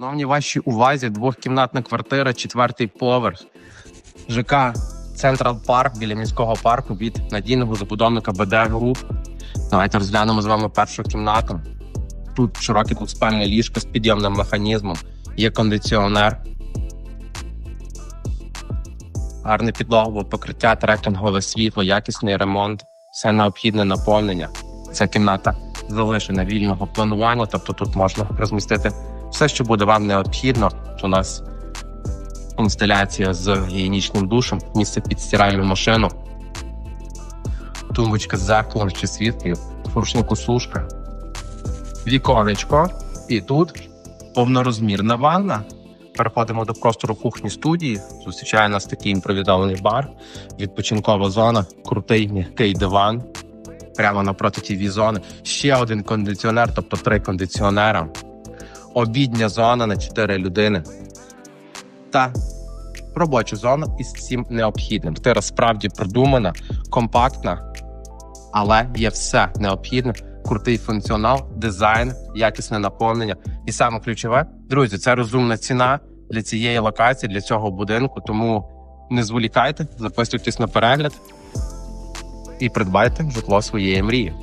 Шановні вашій увазі, двохкімнатна квартира, четвертий поверх. ЖК Централ Парк біля міського парку від надійного забудовника БД Груп. Давайте розглянемо з вами першу кімнату. Тут широке двоспальне ліжко з підйомним механізмом, є кондиціонер. Гарне підлогове покриття, трекінгове світло, якісний ремонт, все необхідне наповнення. Ця кімната залишена вільного планування, тобто тут можна розмістити все, що буде вам необхідно. У нас інсталяція з гігієнічним душем, місце під стиральну машину, тумбочка з зеркалом чи світлою, фуршнику сушка, віконечко, і тут повнорозмірна ванна. Переходимо до простору кухні студії. Зустрічає нас такий імпровізований бар, відпочинкова зона, крутий м'який диван. Прямо напроти тіві зони. Ще один кондиціонер, тобто три кондиціонера. Обідня зона на 4 людини. Та робоча зона із всім необхідним. Квартира справді продумана, компактна, але є все необхідне. Крутий функціонал, дизайн, якісне наповнення. І саме ключове, друзі, це розумна ціна для цієї локації, для цього будинку. Тому не зволікайте, записуйтесь на перегляд і придбайте житло своєї мрії.